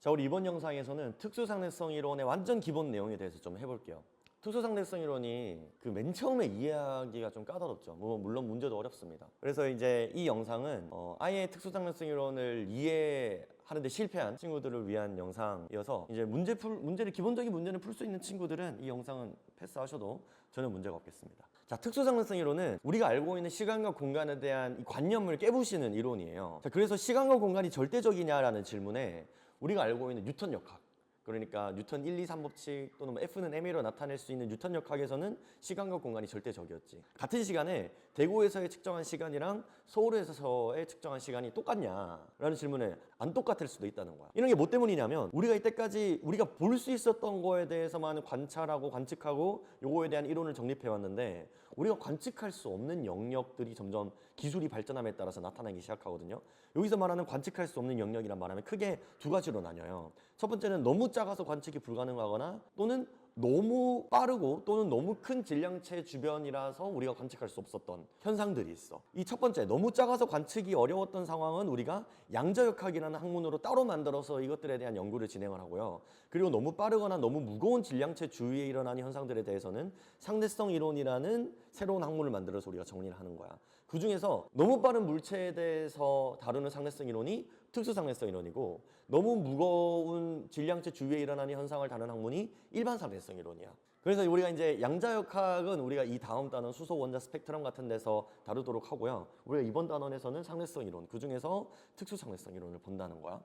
자, 우리 이번 영상에서는 특수상대성 이론의 완전 기본 내용에 대해서 좀 해볼게요. 특수상대성 이론이 그 맨 처음에 이해하기가 좀 까다롭죠. 뭐 물론 문제도 어렵습니다. 그래서 이제 이 영상은 어, 아예 특수상대성 이론을 이해하는데 실패한 친구들을 위한 영상이어서 이제 문제 풀 문제를 기본적인 문제를 풀 수 있는 친구들은 이 영상은 패스하셔도 전혀 문제가 없겠습니다. 자, 특수상대성 이론은 우리가 알고 있는 시간과 공간에 대한 이 관념을 깨부시는 이론이에요. 자, 그래서 시간과 공간이 절대적이냐라는 질문에 우리가 알고 있는 뉴턴 역학 그러니까 뉴턴 1, 2, 3법칙 또는 뭐 F는 mA로 나타낼 수 있는 뉴턴 역학에서는 시간과 공간이 절대적이었지. 같은 시간에 대구에서의 측정한 시간이랑 서울에서의 측정한 시간이 똑같냐라는 질문에 안 똑같을 수도 있다는 거야. 이런 게 뭐 때문이냐면 우리가 이때까지 우리가 볼 수 있었던 거에 대해서만 관찰하고 관측하고 요거에 대한 이론을 정립해 왔는데 우리가 관측할 수 없는 영역들이 점점 기술이 발전함에 따라서 나타나기 시작하거든요. 여기서 말하는 관측할 수 없는 영역이란 말하면 크게 두 가지로 나뉘어요. 첫 번째는 너무 작아서 관측이 불가능하거나 또는 너무 빠르고 또는 너무 큰 질량체 주변이라서 우리가 관측할 수 없었던 현상들이 있어. 이 첫 번째, 너무 작아서 관측이 어려웠던 상황은 우리가 양자역학이라는 학문으로 따로 만들어서 이것들에 대한 연구를 진행을 하고요. 그리고 너무 빠르거나 너무 무거운 질량체 주위에 일어나는 현상들에 대해서는 상대성 이론이라는 새로운 학문을 만들어서 우리가 정리를 하는 거야. 그 중에서 너무 빠른 물체에 대해서 다루는 상대성 이론이 특수상대성 이론이고 너무 무거운 질량체 주위에 일어나는 현상을 다루는 학문이 일반 상대성 이론이야. 그래서 우리가 이제 양자역학은 우리가 이 다음 단원 수소 원자 스펙트럼 같은 데서 다루도록 하고요. 우리가 이번 단원에서는 상대성 이론, 그 중에서 특수상대성 이론을 본다는 거야.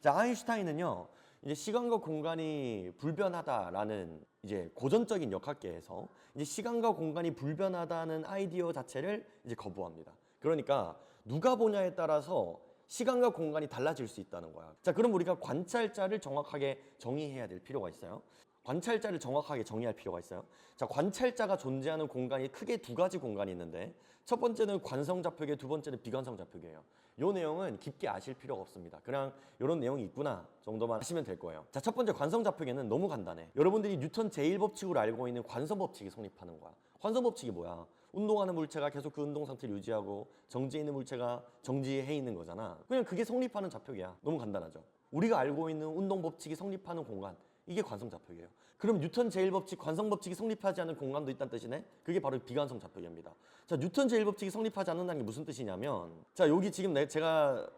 자, 아인슈타인은요, 이제 시간과 공간이 불변하다라는 이제 고전적인 역학계에서 이제 시간과 공간이 불변하다는 아이디어 자체를 이제 거부합니다. 그러니까 누가 보냐에 따라서 시간과 공간이 달라질 수 있다는 거야. 자, 그럼 우리가 관찰자를 정확하게 정의해야 될 필요가 있어요. 관찰자를 정확하게 정의할 필요가 있어요. 자, 관찰자가 존재하는 공간이 크게 두 가지 공간이 있는데 첫 번째는 관성 좌표계, 두 번째는 비관성 좌표계예요. 요 내용은 깊게 아실 필요가 없습니다. 그냥 이런 내용이 있구나 정도만 아시면 될 거예요. 자, 첫 번째 관성 좌표계는 너무 간단해. 여러분들이 뉴턴 제1법칙으로 알고 있는 관성 법칙이 성립하는 거야. 관성 법칙이 뭐야? 운동하는 물체가 계속 그 운동 상태를 유지하고 정지해 있는 물체가 정지해 있는 거잖아. 그냥 그게 성립하는 좌표계야. 너무 간단하죠. 우리가 알고 있는 운동 법칙이 성립하는 공간 이게 관성 좌표계예요. 그럼 뉴턴 제1법칙 관성 법칙이 성립하지 않은 공간도 있다는 뜻이네. 그게 바로 비관성 좌표계입니다. 자, 뉴턴 제1법칙이 성립하지 않는다는 게 무슨 뜻이냐면 자, 여기 지금 내 제가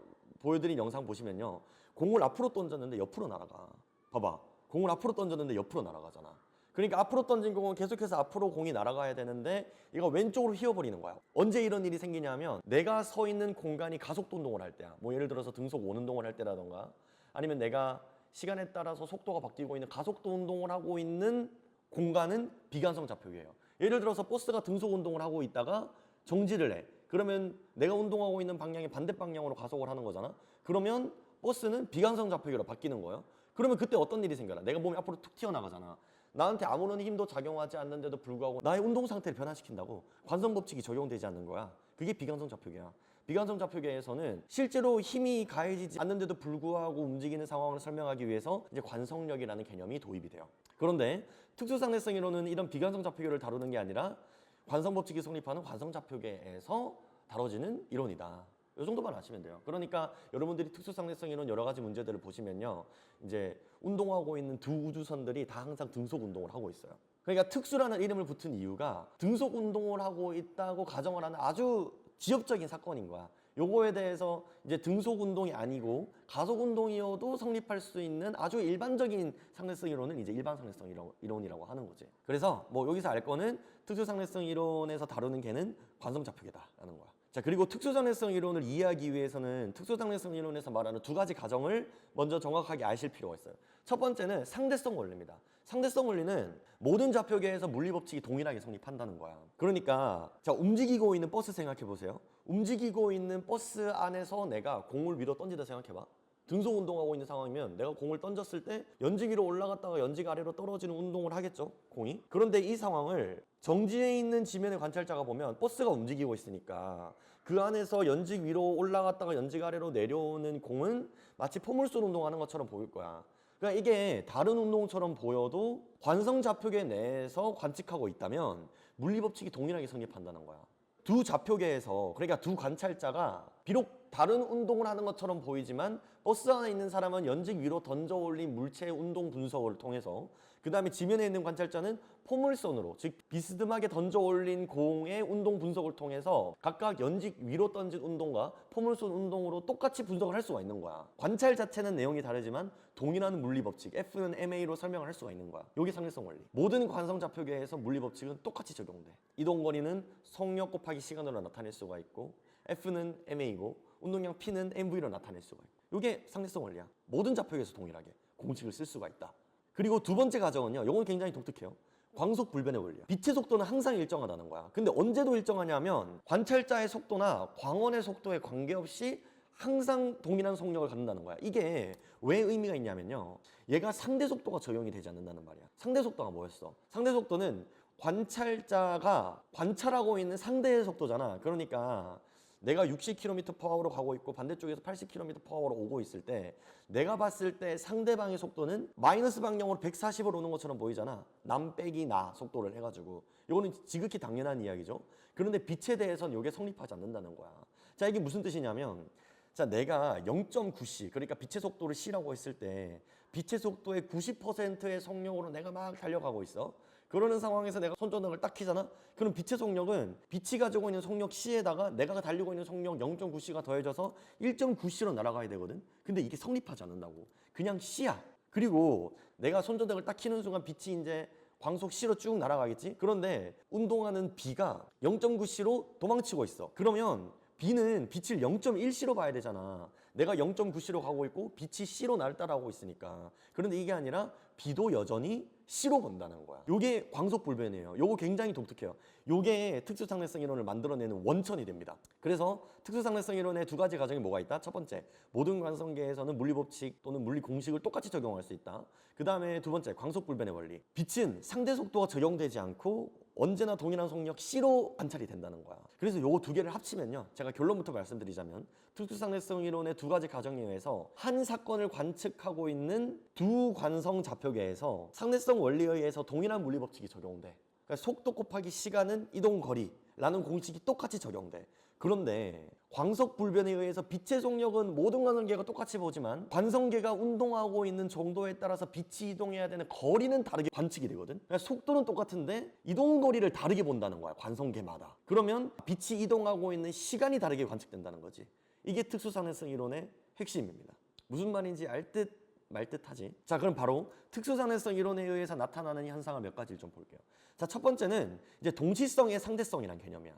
보여드린 영상 보시면요. 공을 앞으로 던졌는데 옆으로 날아가. 봐봐. 공을 앞으로 던졌는데 옆으로 날아가잖아. 그러니까 앞으로 던진 공은 계속해서 앞으로 공이 날아가야 되는데 이거 왼쪽으로 휘어버리는 거야. 언제 이런 일이 생기냐면 내가 서 있는 공간이 가속도 운동을 할 때야. 뭐 예를 들어서 등속 원 운동을 할 때라던가 아니면 내가 시간에 따라서 속도가 바뀌고 있는 가속도 운동을 하고 있는 공간은 비관성 좌표계예요. 예를 들어서 버스가 등속 운동을 하고 있다가 정지를 해. 그러면 내가 운동하고 있는 방향이 반대 방향으로 가속을 하는 거잖아. 그러면 버스는 비관성 좌표계로 바뀌는 거예요. 그러면 그때 어떤 일이 생겨나? 내가 몸이 앞으로 툭 튀어나가잖아. 나한테 아무런 힘도 작용하지 않는데도 불구하고 나의 운동 상태를 변화시킨다고 관성 법칙이 적용되지 않는 거야. 그게 비관성 좌표계야. 비관성 좌표계에서는 실제로 힘이 가해지지 않는데도 불구하고 움직이는 상황을 설명하기 위해서 이제 관성력이라는 개념이 도입이 돼요. 그런데 특수상대성 이론은 이런 비관성 좌표계를 다루는 게 아니라 관성 법칙이 성립하는 관성 좌표계에서 다뤄지는 이론이다. 이 정도만 아시면 돼요. 그러니까 여러분들이 특수상대성 이론 여러 가지 문제들을 보시면요. 이제 운동하고 있는 두 우주선들이 다 항상 등속 운동을 하고 있어요. 그러니까 특수라는 이름을 붙은 이유가 등속 운동을 하고 있다고 가정을 하는 아주 지엽적인 사건인 거야. 요거에 대해서 이제 등속 운동이 아니고 가속 운동이어도 성립할 수 있는 아주 일반적인 상대성 이론을 이제 일반 상대성 이론- 이론이라고 하는 거지. 그래서 뭐 여기서 알 거는 특수 상대성 이론에서 다루는 개는 관성 좌표계다라는 거야. 자 그리고 특수상대성 이론을 이해하기 위해서는 특수상대성 이론에서 말하는 두 가지 가정을 먼저 정확하게 아실 필요가 있어요. 첫 번째는 상대성 원리입니다. 상대성 원리는 모든 좌표계에서 물리 법칙이 동일하게 성립한다는 거야. 그러니까 자 움직이고 있는 버스 생각해 보세요. 움직이고 있는 버스 안에서 내가 공을 위로 던지다 생각해 봐. 등속 운동하고 있는 상황이면 내가 공을 던졌을 때 연지 위로 올라갔다가 연지 아래로 떨어지는 운동을 하겠죠 공이 그런데 이 상황을 정지해 있는 지면의 관찰자가 보면 버스가 움직이고 있으니까 그 안에서 연지 위로 올라갔다가 연지 아래로 내려오는 공은 마치 포물선 운동하는 것처럼 보일 거야 그러니까 이게 다른 운동처럼 보여도 관성 좌표계 내에서 관측하고 있다면 물리 법칙이 동일하게 성립한다는 거야. 두 좌표계에서 그러니까 두 관찰자가 비록 다른 운동을 하는 것처럼 보이지만 버스 안에 있는 사람은 연직 위로 던져 올린 물체의 운동 분석을 통해서 그 다음에 지면에 있는 관찰자는 포물선으로 즉 비스듬하게 던져 올린 공의 운동 분석을 통해서 각각 연직 위로 던진 운동과 포물선 운동으로 똑같이 분석을 할 수가 있는 거야. 관찰 자체는 내용이 다르지만 동일한 물리 법칙 F는 MA로 설명을 할 수가 있는 거야. 여기 상대성 원리. 모든 관성 좌표계에서 물리 법칙은 똑같이 적용돼. 이동 거리는 속력 곱하기 시간으로 나타낼 수가 있고 F는 MA고 운동량 P는 MV로 나타낼 수가 있고 이게 상대성 원리야. 모든 좌표계에서 동일하게 공식을 쓸 수가 있다. 그리고 두 번째 가정은요. 이건 굉장히 독특해요. 광속 불변의 원리야. 빛의 속도는 항상 일정하다는 거야. 근데 언제도 일정하냐면 관찰자의 속도나 광원의 속도에 관계없이 항상 동일한 속력을 갖는다는 거야. 이게 왜 의미가 있냐면요. 얘가 상대 속도가 적용이 되지 않는다는 말이야. 상대 속도가 뭐였어? 상대 속도는 관찰자가 관찰하고 있는 상대의 속도잖아. 그러니까 내가 60km/h로 가고 있고 반대쪽에서 80km/h로 오고 있을 때 내가 봤을 때 상대방의 속도는 마이너스 방향으로 140으로 오는 것처럼 보이잖아. 남 빼기 나 속도를 해가지고 이거는 지극히 당연한 이야기죠. 그런데 빛에 대해서는 이게 성립하지 않는다는 거야. 자 이게 무슨 뜻이냐면 자 내가 0.9c 그러니까 빛의 속도를 c라고 했을 때 빛의 속도의 90%의 속력으로 내가 막 달려가고 있어. 그러는 상황에서 내가 손전등을 딱 켜잖아? 그럼 빛의 속력은 빛이 가지고 있는 속력 C에다가 내가 달리고 있는 속력 0.9C가 더해져서 1.9C로 날아가야 되거든? 근데 이게 성립하지 않는다고. 그냥 C야. 그리고 내가 손전등을 딱 켜는 순간 빛이 이제 광속 C로 쭉 날아가겠지? 그런데 운동하는 B가 0.9C로 도망치고 있어. 그러면 B는 빛을 0.1C로 봐야 되잖아. 내가 0.9C로 가고 있고 빛이 C로 날 따라오고 있으니까. 그런데 이게 아니라 B도 여전히 C로 본다는 거야. 요게 광속 불변이에요. 요거 굉장히 독특해요. 요게 특수상대성 이론을 만들어내는 원천이 됩니다. 그래서 특수상대성 이론의 두 가지 가정이 뭐가 있다? 첫 번째, 모든 관성계에서는 물리 법칙 또는 물리 공식을 똑같이 적용할 수 있다. 그 다음에 두 번째, 광속 불변의 원리. 빛은 상대 속도가 적용되지 않고 언제나 동일한 속력 C로 관찰이 된다는 거야. 그래서 요거 두 개를 합치면요. 제가 결론부터 말씀드리자면 특수상대성 이론의 두 가지 가정에 의해서 한 사건을 관측하고 있는 두 관성 좌표계에서 상대성 원리에 의해서 동일한 물리 법칙이 적용돼. 그러니까 속도 곱하기 시간은 이동 거리 라는 공식이 똑같이 적용돼. 그런데 광석 불변에 의해서 빛의 속력은 모든 관성계가 똑같이 보지만 관성계가 운동하고 있는 정도에 따라서 빛이 이동해야 되는 거리는 다르게 관측이 되거든. 그러니까 속도는 똑같은데 이동 거리를 다르게 본다는 거야. 관성계마다. 그러면 빛이 이동하고 있는 시간이 다르게 관측된다는 거지. 이게 특수상대성 이론의 핵심입니다. 무슨 말인지 알듯 말 듯하지. 자, 그럼 바로 특수상대성 이론에 의해서 나타나는 현상을 몇 가지를 좀 볼게요. 자, 첫 번째는 이제 동시성의 상대성이란 개념이야.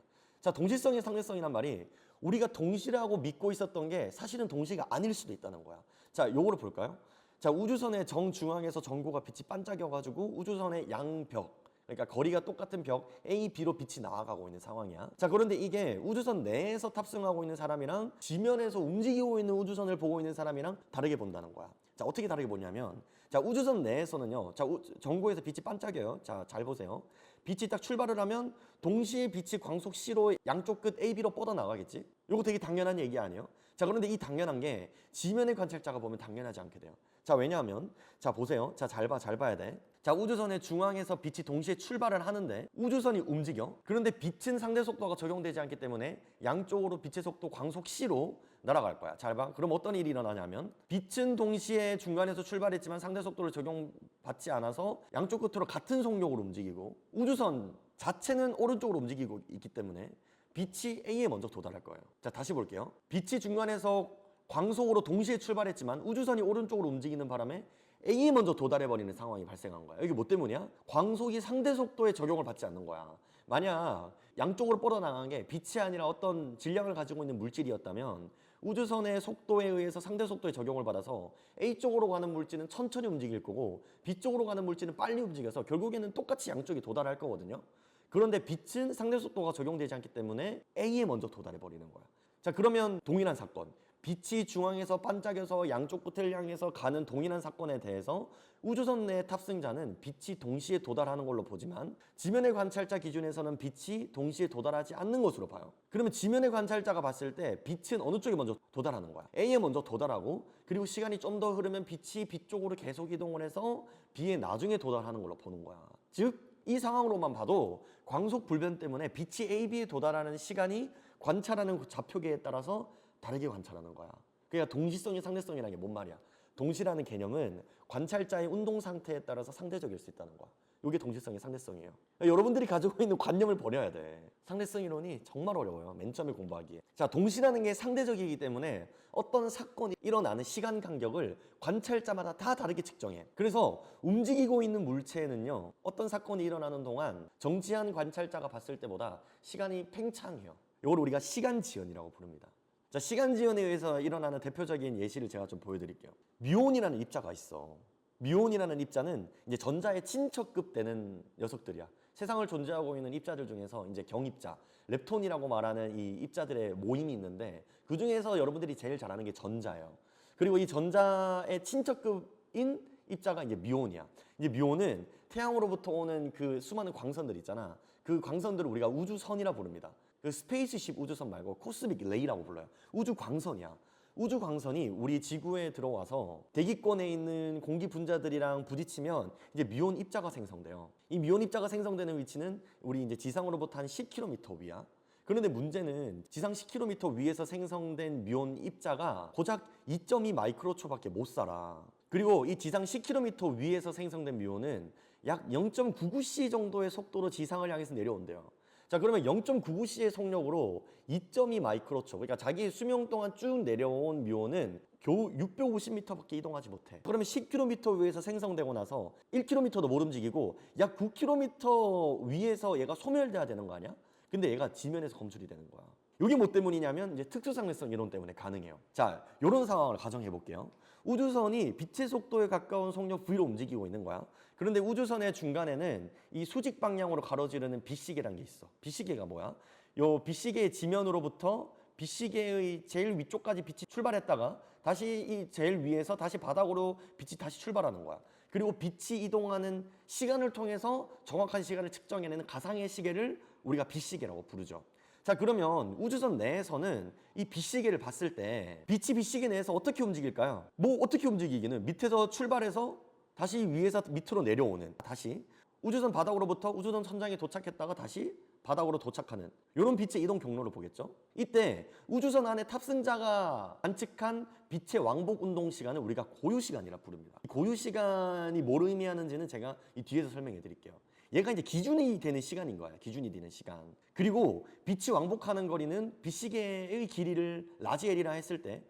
자, 동시성의 상대성이란 말이 우리가 동시라고 믿고 있었던 게 사실은 동시가 아닐 수도 있다는 거야. 자, 요거를 볼까요? 자, 우주선의 정중앙에서 전구가 빛이 반짝여가지고 우주선의 양벽, 그러니까 거리가 똑같은 벽 A, B로 빛이 나아가고 있는 상황이야. 자, 그런데 이게 우주선 내에서 탑승하고 있는 사람이랑 지면에서 움직이고 있는 우주선을 보고 있는 사람이랑 다르게 본다는 거야. 자, 어떻게 다르게 보냐면, 자, 우주선 내에서는요, 자, 우, 전구에서 빛이 반짝여요. 자, 잘 보세요. 빛이 딱 출발을 하면 동시에 빛이 광속 C로 양쪽 끝 A, B로 뻗어 나가겠지? 요거 되게 당연한 얘기 아니에요? 자, 그런데 이 당연한 게 지면의 관찰자가 보면 당연하지 않게 돼요. 자, 왜냐하면 자, 보세요. 자, 잘 봐. 잘 봐야 돼. 자, 우주선의 중앙에서 빛이 동시에 출발을 하는데 우주선이 움직여. 그런데 빛은 상대 속도가 적용되지 않기 때문에 양쪽으로 빛의 속도 광속 C로 날아갈 거야. 잘 봐. 그럼 어떤 일이 일어나냐면 빛은 동시에 중간에서 출발했지만 상대 속도를 적용받지 않아서 양쪽 끝으로 같은 속력으로 움직이고 우주선 자체는 오른쪽으로 움직이고 있기 때문에 빛이 A에 먼저 도달할 거예요. 자, 다시 볼게요. 빛이 중간에서 광속으로 동시에 출발했지만 우주선이 오른쪽으로 움직이는 바람에 A에 먼저 도달해 버리는 상황이 발생한 거야. 이게 뭐 때문이야? 광속이 상대 속도에 적용을 받지 않는 거야. 만약 양쪽으로 뻗어나간 게 빛이 아니라 어떤 질량을 가지고 있는 물질이었다면 우주선의 속도에 의해서 상대 속도에 적용을 받아서 A 쪽으로 가는 물질은 천천히 움직일 거고 B 쪽으로 가는 물질은 빨리 움직여서 결국에는 똑같이 양쪽이 도달할 거거든요. 그런데 빛은 상대 속도가 적용되지 않기 때문에 A에 먼저 도달해 버리는 거야. 자, 그러면 동일한 사건. 빛이 중앙에서 반짝여서 양쪽 끝을 향해서 가는 동일한 사건에 대해서 우주선 내 탑승자는 빛이 동시에 도달하는 걸로 보지만 지면의 관찰자 기준에서는 빛이 동시에 도달하지 않는 것으로 봐요. 그러면 지면의 관찰자가 봤을 때 빛은 어느 쪽에 먼저 도달하는 거야? A에 먼저 도달하고 그리고 시간이 좀 더 흐르면 빛이 B 쪽으로 계속 이동을 해서 B에 나중에 도달하는 걸로 보는 거야. 즉이 상황으로만 봐도 광속 불변 때문에 빛이 AB에 도달하는 시간이 관찰하는 그 좌표계에 따라서 다르게 관찰하는 거야. 그러니까 동시성이 상대성이라는 게 뭔 말이야? 동시라는 개념은 관찰자의 운동 상태에 따라서 상대적일 수 있다는 거야. 이게 동시성의 상대성이에요. 그러니까 여러분들이 가지고 있는 관념을 버려야 돼. 상대성 이론이 정말 어려워요. 맨 처음에 공부하기에. 자, 동시라는 게 상대적이기 때문에 어떤 사건이 일어나는 시간 간격을 관찰자마다 다 다르게 측정해. 그래서 움직이고 있는 물체에는요, 어떤 사건이 일어나는 동안 정지한 관찰자가 봤을 때보다 시간이 팽창해요. 이걸 우리가 시간 지연이라고 부릅니다. 자, 시간 지연에 의해서 일어나는 대표적인 예시를 제가 좀 보여드릴게요. 뮤온이라는 입자가 있어. 뮤온이라는 입자는 이제 전자의 친척급 되는 녀석들이야. 세상을 존재하고 있는 입자들 중에서 이제 경입자, 렙톤이라고 말하는 이 입자들의 모임이 있는데 그 중에서 여러분들이 제일 잘 아는 게 전자예요. 그리고 이 전자의 친척급인 입자가 이제 뮤온이야. 이제 뮤온은 태양으로부터 오는 그 수많은 광선들 있잖아. 그 광선들을 우리가 우주선이라 부릅니다. 그 스페이스십 우주선 말고 코스믹 레이라고 불러요. 우주 광선이야. 우주 광선이 우리 지구에 들어와서 대기권에 있는 공기 분자들이랑 부딪히면 이제 미온 입자가 생성돼요. 이 미온 입자가 생성되는 위치는 우리 이제 지상으로부터 한 10km 위야. 그런데 문제는 지상 10km 위에서 생성된 미온 입자가 고작 2.2 마이크로초밖에 못 살아. 그리고 이 지상 10km 위에서 생성된 미온은 약 0.99c 정도의 속도로 지상을 향해서 내려온대요. 자 그러면 0.99c의 속력으로 2.2 마이크로초. 그러니까 자기 수명 동안 쭉 내려온 뮤온은 겨우 650m밖에 이동하지 못해. 그러면 10km 위에서 생성되고 나서 1km도 못 움직이고 약 9km 위에서 얘가 소멸돼야 되는 거 아니야? 근데 얘가 지면에서 검출이 되는 거야. 이게 뭐 때문이냐면 이제 특수상대성 이론 때문에 가능해요. 자 이런 상황을 가정해 볼게요. 우주선이 빛의 속도에 가까운 속력 V로 움직이고 있는 거야. 그런데 우주선의 중간에는 이 수직 방향으로 가로지르는 빛시계라는 게 있어. 빛시계가 뭐야? 요 빛시계의 지면으로부터 빛시계의 제일 위쪽까지 빛이 출발했다가 다시 이 제일 위에서 다시 바닥으로 빛이 다시 출발하는 거야. 그리고 빛이 이동하는 시간을 통해서 정확한 시간을 측정해내는 가상의 시계를 우리가 빛시계라고 부르죠. 자 그러면 우주선 내에서는 이 빛시계를 봤을 때 빛이 빛시계 내에서 어떻게 움직일까요? 뭐 어떻게 움직이기는 밑에서 출발해서 다시 위에서 밑으로 내려오는 다시 우주선 바닥으로부터 우주선 천장에 도착했다가 다시 바닥으로 도착하는 이런 빛의 이동 경로를 보겠죠. 이때 우주선 안에 탑승자가 관측한 빛의 왕복 운동 시간을 우리가 고유 시간이라 부릅니다. 이 고유 시간이 뭘 의미하는지는 제가 이 뒤에서 설명해 드릴게요. 얘가 이제 기준이 되는 시간인 거야. 기준이 되는 시간. 그리고 빛이 왕복하는 거리는 빛시계의 길이를 라지 L이라 했을 때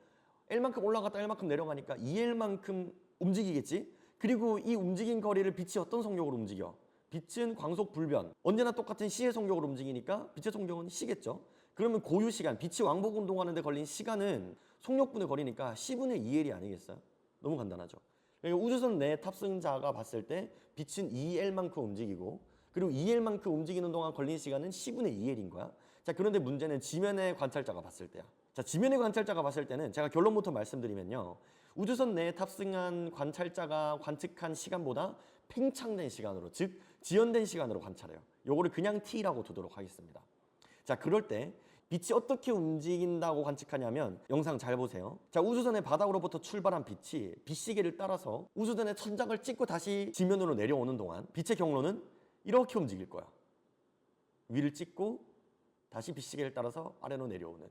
L만큼 올라갔다 L만큼 내려가니까 2L만큼 움직이겠지. 그리고 이 움직인 거리를 빛이 어떤 속력으로 움직여? 빛은 광속 불변. 언제나 똑같은 C의 속력으로 움직이니까 빛의 속력은 C겠죠. 그러면 고유 시간, 빛이 왕복 운동하는데 걸린 시간은 속력분의 거리니까 C분의 2L이 아니겠어요? 너무 간단하죠. 그러니까 우주선 내 탑승자가 봤을 때 빛은 2L만큼 움직이고 그리고 2L만큼 움직이는 동안 걸린 시간은 10분의 2L인 거야. 자, 그런데 문제는 지면의 관찰자가 봤을 때야. 자, 지면의 관찰자가 봤을 때는 제가 결론부터 말씀드리면요. 우주선 내에 탑승한 관찰자가 관측한 시간보다 팽창된 시간으로, 즉 지연된 시간으로 관찰해요. 요거를 그냥 T라고 두도록 하겠습니다. 자, 그럴 때 빛이 어떻게 움직인다고 관측하냐면 영상 잘 보세요. 자, 우주선의 바닥으로부터 출발한 빛이 빛시계를 따라서 우주선의 천장을 찍고 다시 지면으로 내려오는 동안 빛의 경로는 이렇게 움직일 거야. 위를 찍고 다시 빛시계를 따라서 아래로 내려오는.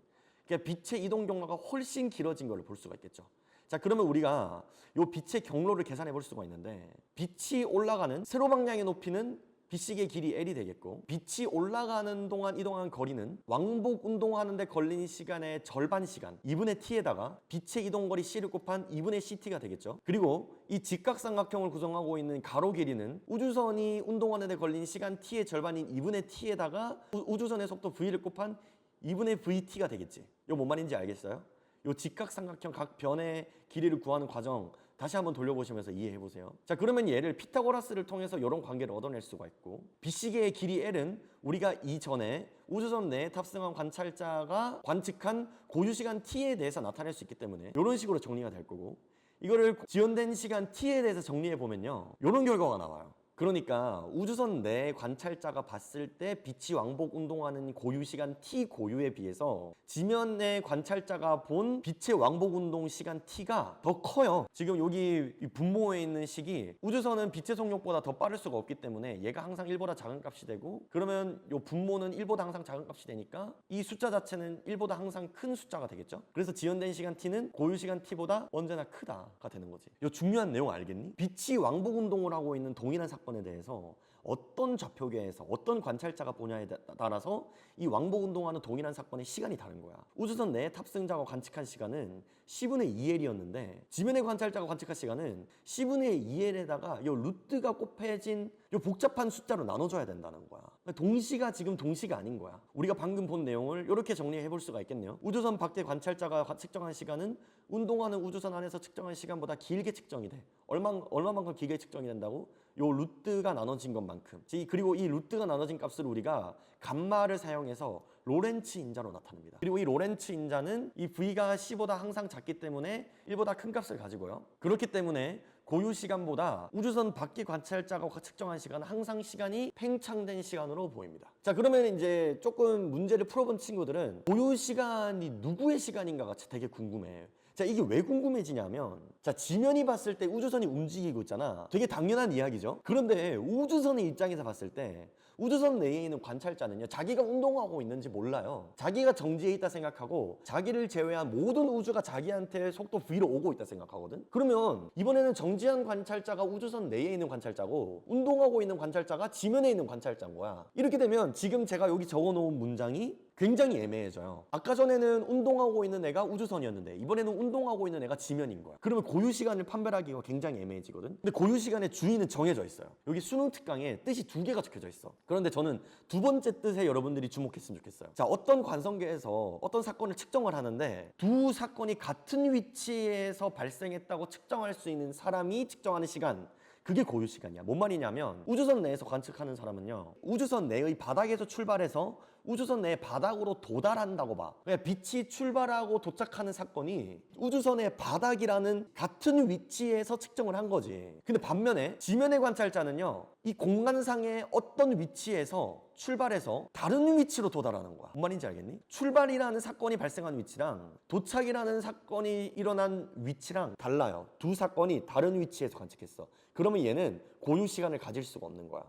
그러니까 빛의 이동 경로가 훨씬 길어진 걸 볼 수가 있겠죠. 자, 그러면 우리가 이 빛의 경로를 계산해 볼 수가 있는데 빛이 올라가는 세로 방향의 높이는 빛시계 길이 L이 되겠고 빛이 올라가는 동안 이동한 거리는 왕복 운동하는데 걸린 시간의 절반 시간 2분의 t에다가 빛의 이동 거리 c를 곱한 2분의 ct가 되겠죠. 그리고 이 직각삼각형을 구성하고 있는 가로 길이는 우주선이 운동하는데 걸린 시간 t의 절반인 2분의 t에다가 우주선의 속도 v를 곱한 2분의 vt가 되겠지. 이거 뭔 말인지 알겠어요? 이 직각삼각형 각 변의 길이를 구하는 과정 다시 한번 돌려보시면서 이해해 보세요. 자, 그러면 얘를 피타고라스를 통해서 이런 관계를 얻어낼 수가 있고 빛시계의 길이 L은 우리가 이전에 우주선 내에 탑승한 관찰자가 관측한 고유 시간 T에 대해서 나타낼 수 있기 때문에 이런 식으로 정리가 될 거고 이거를 지연된 시간 T에 대해서 정리해 보면요. 이런 결과가 나와요. 그러니까 우주선 내 관찰자가 봤을 때 빛이 왕복 운동하는 고유 시간 t 고유에 비해서 지면의 관찰자가 본 빛의 왕복 운동 시간 t가 더 커요. 지금 여기 이 분모에 있는 식이 우주선은 빛의 속력보다 더 빠를 수가 없기 때문에 얘가 항상 1보다 작은 값이 되고 그러면 요 분모는 1보다 항상 작은 값이 되니까 이 숫자 자체는 1보다 항상 큰 숫자가 되겠죠. 그래서 지연된 시간 t는 고유 시간 t보다 언제나 크다가 되는 거지. 요 중요한 내용 알겠니? 빛이 왕복 운동을 하고 있는 동일한 사건 에 대해서 어떤 좌표계에서 어떤 관찰자가 보냐에 따- 따라서 이 왕복 운동하는 동일한 사건의 시간이 다른 거야. 우주선 내 탑승자가 관측한 시간은 10분의 2L이었는데 지면의 관찰자가 관측한 시간은 10분의 2L에다가 요 루트가 곱해진 요 복잡한 숫자로 나눠줘야 된다는 거야. 그러니까 동시가 지금 동시가 아닌 거야. 우리가 방금 본 내용을 이렇게 정리해 볼 수가 있겠네요. 우주선 밖에 관찰자가 관- 측정한 시간은 운동하는 우주선 안에서 측정한 시간보다 길게 측정이 돼. 얼마 얼마만큼 길게 측정이 된다고? 요 루트가 나눠진 것만큼. 지- 그리고 이 루트가 나눠진 값을 우리가 감마를 사용해서 로렌츠 인자로 나타냅니다. 그리고 이 로렌츠 인자는 이 v가 c보다 항상 작기 때문에 1보다 큰 값을 가지고요. 그렇기 때문에 고유 시간보다 우주선 밖의 관찰자가 측정한 시간은 항상 시간이 팽창된 시간으로 보입니다. 자, 그러면 이제 조금 문제를 풀어본 친구들은 고유 시간이 누구의 시간인가가 되게 궁금해. 자, 이게 왜 궁금해지냐면, 자, 지면이 봤을 때 우주선이 움직이고 있잖아. 되게 당연한 이야기죠. 그런데 우주선의 입장에서 봤을 때, 우주선 내에 있는 관찰자는요, 자기가 운동하고 있는지 몰라요. 자기가 정지해 있다 생각하고, 자기를 제외한 모든 우주가 자기한테 속도 V로 오고 있다 생각하거든? 그러면, 이번에는 정지한 관찰자가 우주선 내에 있는 관찰자고, 운동하고 있는 관찰자가 지면에 있는 관찰자인 거야. 이렇게 되면, 지금 제가 여기 적어 놓은 문장이 굉장히 애매해져요. 아까 전에는 운동하고 있는 애가 우주선이었는데 이번에는 운동하고 있는 애가 지면인 거야. 그러면 고유 시간을 판별하기가 굉장히 애매해지거든. 근데 고유 시간의 주인은 정해져 있어요. 여기 수능 특강에 뜻이 두 개가 적혀져 있어. 그런데 저는 두 번째 뜻에 여러분들이 주목했으면 좋겠어요. 자, 어떤 관성계에서 어떤 사건을 측정을 하는데 두 사건이 같은 위치에서 발생했다고 측정할 수 있는 사람이 측정하는 시간 그게 고유 시간이야. 뭔 말이냐면 우주선 내에서 관측하는 사람은요. 우주선 내의 바닥에서 출발해서 우주선 내 바닥으로 도달한다고 봐. 빛이 출발하고 도착하는 사건이 우주선의 바닥이라는 같은 위치에서 측정을 한 거지. 근데 반면에 지면의 관찰자는요. 이 공간상의 어떤 위치에서 출발해서 다른 위치로 도달하는 거야. 뭔 말인지 알겠니? 출발이라는 사건이 발생한 위치랑 도착이라는 사건이 일어난 위치랑 달라요. 두 사건이 다른 위치에서 관측했어. 그러면 얘는 고유 시간을 가질 수가 없는 거야.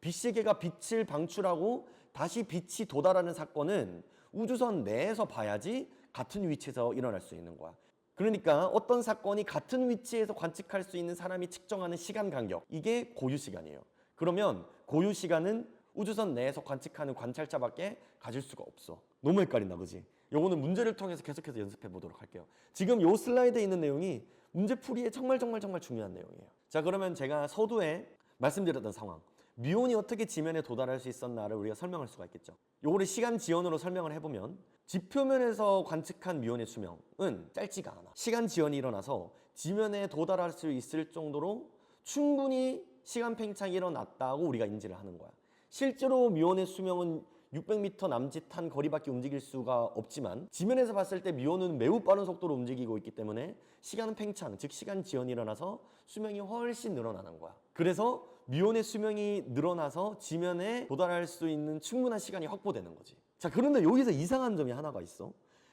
빛시계가 빛을 방출하고 다시 빛이 도달하는 사건은 우주선 내에서 봐야지 같은 위치에서 일어날 수 있는 거야. 그러니까 어떤 사건이 같은 위치에서 관측할 수 있는 사람이 측정하는 시간 간격 이게 고유 시간이에요. 그러면 고유 시간은 우주선 내에서 관측하는 관찰자밖에 가질 수가 없어. 너무 헷갈린다, 그지? 요거는 문제를 통해서 계속해서 연습해 보도록 할게요. 지금 요 슬라이드에 있는 내용이 문제 풀이에 정말 정말 정말 중요한 내용이에요. 자, 그러면 제가 서두에 말씀드렸던 상황. 뮤온이 어떻게 지면에 도달할 수 있었나를 우리가 설명할 수가 있겠죠. 요거를 시간 지연으로 설명을 해보면 지표면에서 관측한 뮤온의 수명은 짧지가 않아. 시간 지연이 일어나서 지면에 도달할 수 있을 정도로 충분히 시간 팽창이 일어났다고 우리가 인지를 하는 거야. 실제로 뮤온의 수명은 600m 남짓한 거리밖에 움직일 수가 없지만 지면에서 봤을 때 미온은 매우 빠른 속도로 움직이고 있기 때문에 시간 팽창, 즉 시간 지연이 일어나서 수명이 훨씬 늘어나는 거야. 그래서 미온의 수명이 늘어나서 지면에 도달할 수 있는 충분한 시간이 확보되는 거지. 자, 그런데 여기서 이상한 점이 하나가 있어.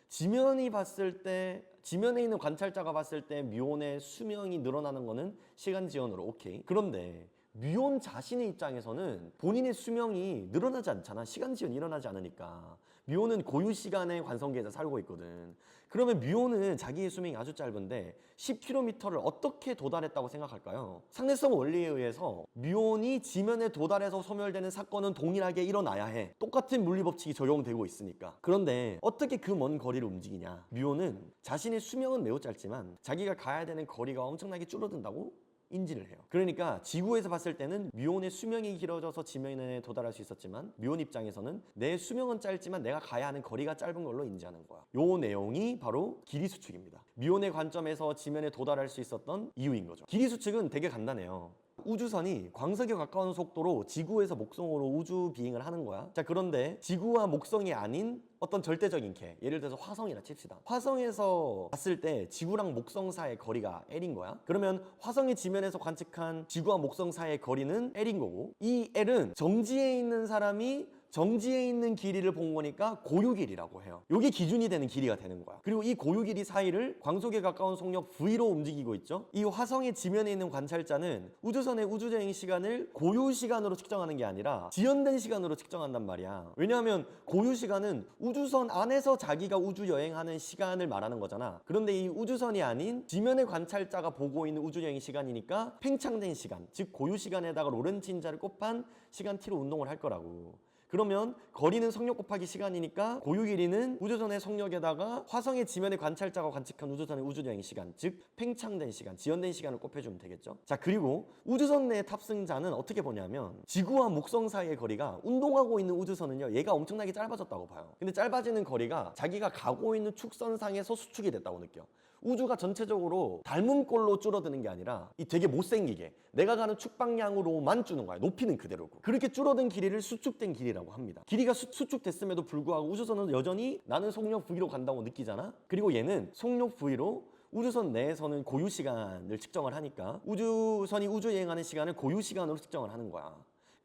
지면이 봤을 때 지면에 있는 관찰자가 봤을 때 뮤온의 수명이 늘어나는 거는 시간 지연으로 오케이. 그런데 뮤온 자신의 입장에서는 본인의 수명이 늘어나지 않잖아. 시간 지연이 일어나지 않으니까. 뮤온은 고유 시간의 관성계에서 살고 있거든. 그러면 뮤온은 자기의 수명이 아주 짧은데 10km를 어떻게 도달했다고 생각할까요? 상대성 원리에 의해서 뮤온이 지면에 도달해서 소멸되는 사건은 동일하게 일어나야 해. 똑같은 물리 법칙이 적용되고 있으니까. 그런데 어떻게 그 먼 거리를 움직이냐? 뮤온은 자신의 수명은 매우 짧지만 자기가 가야 되는 거리가 엄청나게 줄어든다고 인지를 해요. 그러니까 지구에서 봤을 때는 뮤온의 수명이 길어져서 지면에 도달할 수 있었지만 뮤온 입장에서는 내 수명은 짧지만 내가 가야 하는 거리가 짧은 걸로 인지하는 거야. 요 내용이 바로 길이 수축입니다. 뮤온의 관점에서 지면에 도달할 수 있었던 이유인 거죠. 길이 수축은 되게 간단해요. 우주선이 광석에 가까운 속도로 지구에서 목성으로 우주 비행을 하는 거야. 자, 그런데 지구와 목성이 아닌 어떤 절대적인 개, 예를 들어서 화성이라 칩시다. 화성에서 봤을 때 지구랑 목성 사이의 거리가 L인 거야. 그러면 화성의 지면에서 관측한 지구와 목성 사이의 거리는 L인 거고, 이 L은 정지에 있는 사람이 정지에 있는 길이를 본 거니까 고유 길이라고 해요. 이게 기준이 되는 길이가 되는 거야. 그리고 이 고유 길이 사이를 광속에 가까운 속력 V로 움직이고 있죠. 이 화성의 지면에 있는 관찰자는 우주선의 우주여행 시간을 고유 시간으로 측정하는 게 아니라 지연된 시간으로 측정한단 말이야. 왜냐하면 고유 시간은 우주선 안에서 자기가 우주 여행하는 시간을 말하는 거잖아. 그런데 이 우주선이 아닌 지면의 관찰자가 보고 있는 우주 여행 시간이니까 팽창된 시간, 즉 고유 시간에다가 로렌츠 인자를 곱한 시간 t로 운동을 할 거라고. 그러면 거리는 속력 곱하기 시간이니까 고유 길이는 우주선의 속력에다가 화성의 지면의 관찰자가 관측한 우주선의 우주여행 시간, 즉 팽창된 시간, 지연된 시간을 곱해주면 되겠죠. 자 그리고 우주선 내 탑승자는 어떻게 보냐면 지구와 목성 사이의 거리가 운동하고 있는 우주선은요 얘가 엄청나게 짧아졌다고 봐요. 근데 짧아지는 거리가 자기가 가고 있는 축선상에서 수축이 됐다고 느껴. 우주가 전체적으로 닮은 꼴로 줄어드는 게 아니라 이 되게 못생기게 내가 가는 축 방향으로만 주는 거야. 높이는 그대로고. 그렇게 줄어든 길이를 수축된 길이라고 합니다. 길이가 수, 수축됐음에도 불구하고 우주선은 여전히 나는 속력 V로 간다고 느끼잖아. 그리고 얘는 속력 V로 우주선 내에서는 고유 시간을 측정을 하니까 우주선이 우주 여행하는 시간을 고유 시간으로 측정을 하는 거야.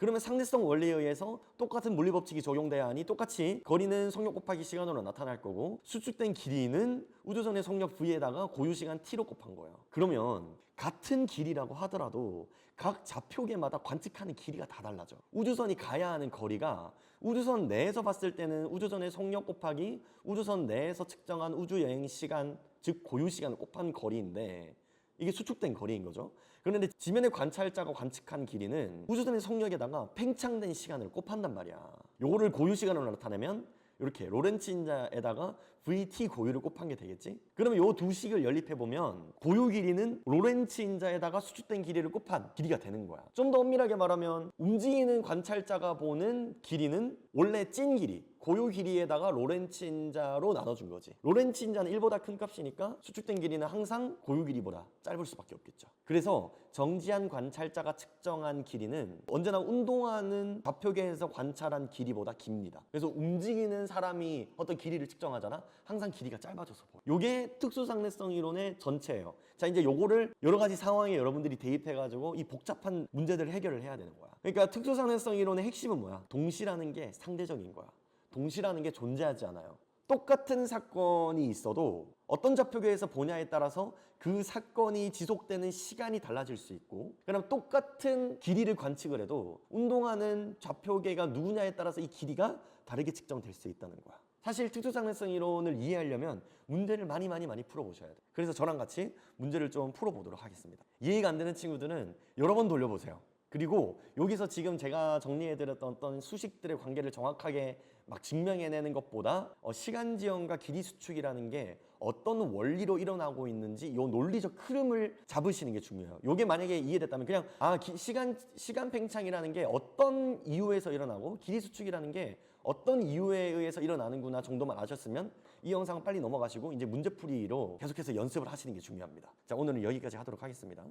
그러면 상대성 원리에 의해서 똑같은 물리 법칙이 적용돼야 하니 똑같이 거리는 속력 곱하기 시간으로 나타날 거고 수축된 길이는 우주선의 속력 v에다가 고유 시간 t로 곱한 거예요. 그러면 같은 길이라고 하더라도 각 좌표계마다 관측하는 길이가 다 달라져. 우주선이 가야 하는 거리가 우주선 내에서 봤을 때는 우주선의 속력 곱하기 우주선 내에서 측정한 우주 여행 시간 즉 고유 시간을 곱한 거리인데 이게 수축된 거리인 거죠. 그런데 지면의 관찰자가 관측한 길이는 우주선의 속력에다가 팽창된 시간을 곱한단 말이야. 요거를 고유 시간으로 나타내면 이렇게 로렌츠 인자에다가 VT 고유를 곱한 게 되겠지? 그러면 요 두 식을 연립해 보면 고유 길이는 로렌츠 인자에다가 수축된 길이를 곱한 길이가 되는 거야. 좀 더 엄밀하게 말하면 움직이는 관찰자가 보는 길이는 원래 찐 길이, 고유 길이에다가 로렌츠 인자로 나눠준 거지. 로렌츠 인자는 1보다 큰 값이니까 수축된 길이는 항상 고유 길이보다 짧을 수밖에 없겠죠. 그래서 정지한 관찰자가 측정한 길이는 언제나 운동하는 좌표계에서 관찰한 길이보다 깁니다. 그래서 움직이는 사람이 어떤 길이를 측정하잖아. 항상 길이가 짧아져서 보여. 요게 특수상대성 이론의 전체예요. 자, 이제 요거를 여러 가지 상황에 여러분들이 대입해가지고 이 복잡한 문제들을 해결을 해야 되는 거야. 그러니까 특수상대성 이론의 핵심은 뭐야? 동시라는 게 상대적인 거야. 동시라는 게 존재하지 않아요. 똑같은 사건이 있어도 어떤 좌표계에서 보냐에 따라서 그 사건이 지속되는 시간이 달라질 수 있고 그럼 똑같은 길이를 관측을 해도 운동하는 좌표계가 누구냐에 따라서 이 길이가 다르게 측정될 수 있다는 거야. 사실 특수상대성 이론을 이해하려면 문제를 많이 많이 많이 풀어보셔야 돼요. 그래서 저랑 같이 문제를 좀 풀어보도록 하겠습니다. 이해가 안 되는 친구들은 여러 번 돌려보세요. 그리고 여기서 지금 제가 정리해드렸던 어떤 수식들의 관계를 정확하게 막 증명해내는 것보다 어, 시간 지연과 길이 수축이라는 게 어떤 원리로 일어나고 있는지 이 논리적 흐름을 잡으시는 게 중요해요. 이게 만약에 이해됐다면 그냥 아 기- 시간 시간 팽창이라는 게 어떤 이유에서 일어나고 길이 수축이라는 게 어떤 이유에 의해서 일어나는구나 정도만 아셨으면 이 영상 빨리 넘어가시고 이제 문제풀이로 계속해서 연습을 하시는 게 중요합니다. 자 오늘은 여기까지 하도록 하겠습니다.